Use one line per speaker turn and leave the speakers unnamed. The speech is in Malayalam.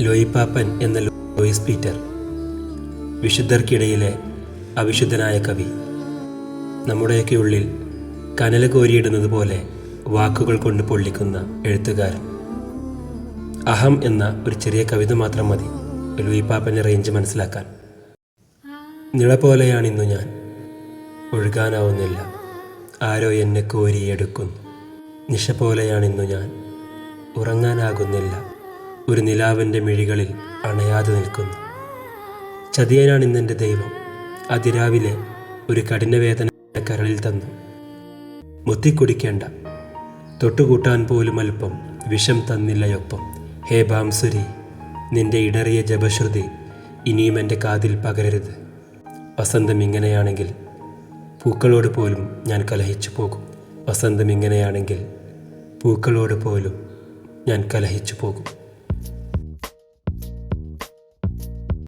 ലോയിപ്പാപ്പൻ എന്ന ലോയിസ് പീറ്റർ വിശുദ്ധർക്കിടയിലെ അവിശുദ്ധനായ കവി. നമ്മുടെയൊക്കെ ഉള്ളിൽ കനൽ കോരിയിടുന്നത് പോലെ വാക്കുകൾ കൊണ്ട് പൊള്ളിക്കുന്ന എഴുത്തുകാരൻ. അഹം എന്ന ഒരു ചെറിയ കവിത മാത്രം മതി ലൂയിപ്പാപ്പന്റെ റേഞ്ച് മനസ്സിലാക്കാൻ. നിള പോലെയാണിന്നു ഞാൻ. ഒഴുകാനാവുന്നില്ല. ആരോ എന്നെ കോരിയെടുക്കുന്നു. നിശ പോലെയാണിന്നു ഞാൻ. ഉറങ്ങാനാകുന്നില്ല. ഒരു നിലാവിന്റെ മിഴികളിൽ അണയാതെ നിൽക്കുന്നു. ചതിയനാണ് ഇന്നെന്റെ ദൈവം. അതിരാവിലെ ഒരു കഠിനവേദന കരളിൽ തന്നു. മുത്തിക്കുടിക്കേണ്ട. തൊട്ടുകൂട്ടാൻ പോലും അല്പം വിഷം തന്നില്ലയൊപ്പം ഹേ ബാംസുരി നിന്റെ ഇടറിയ ജപശ്രുതി ഇനിയും എന്റെ കാതിൽ പകരരുത്. വസന്തം ഇങ്ങനെയാണെങ്കിൽ പൂക്കളോട് പോലും ഞാൻ കലഹിച്ചു പോകും. വസന്തം ഇങ്ങനെയാണെങ്കിൽ പൂക്കളോട് പോലും ഞാൻ കലഹിച്ചു പോകും.